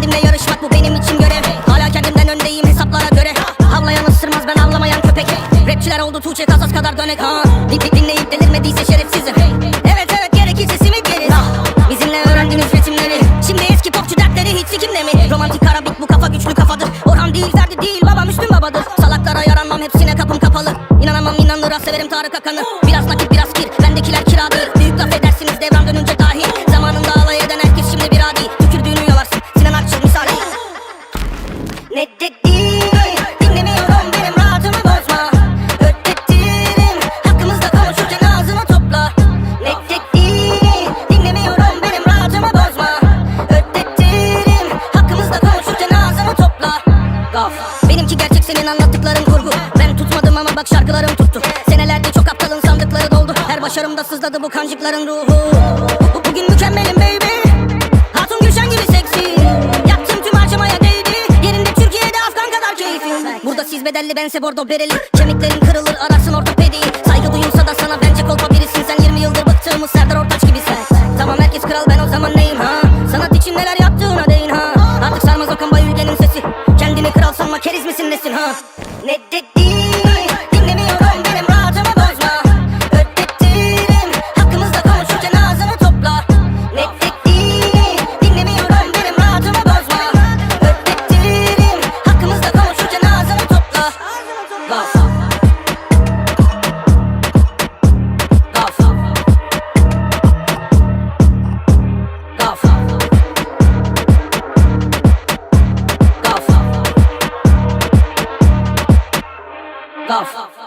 kendimle yarışmak bu benim için görev. Hala kendimden öndeyim hesaplara göre. Havlayan ısırmaz ben avlamayan köpek. Rapçiler oldu Tuğçe kasas kadar dönek. Ha Dip dinleyip delirmediyse şerefsizim Evet evet gerekirse simip yeriz. Bizimle öğrendiniz resimleri. Şimdi eski popçu dertleri hiç sikimle mi? Romantik karabik bu kafa güçlü kafadır. Orhan değil Ferdi değil baba Müslüm babadır. Salaklara yaranmam hepsine kapım kapalı. İnanamam inanır severim Tarık Akan'ı. Biraz nakit biraz kir. Bendekiler kira bak şarkılarım tuttu. Senelerde çok aptalın sandıkları doldu. Her başarımda sızladı bu kancıkların ruhu. Bugün mükemmelim baby. Hatun Gülşen gibi seksi. Yaptığım tüm harcamaya değdi. Yerinde Türkiye'de Afgan kadar keyfim Burada siz bedelli bense bordo bereli Kemiklerin kırılır ararsın ortopediyi Saygı duyulsa da sana bence kolpa birisin. Sen 20 yıldır bıktığımız Serdar Ortaç gibisin. Tamam herkes kral ben o zaman neyim ha? Sanat için neler yaptığına değin ha? Artık sarmaz Okan Bayülgen'in sesi. Kendini kral sanma keriz misin nesin ha? Ne dedi off. off.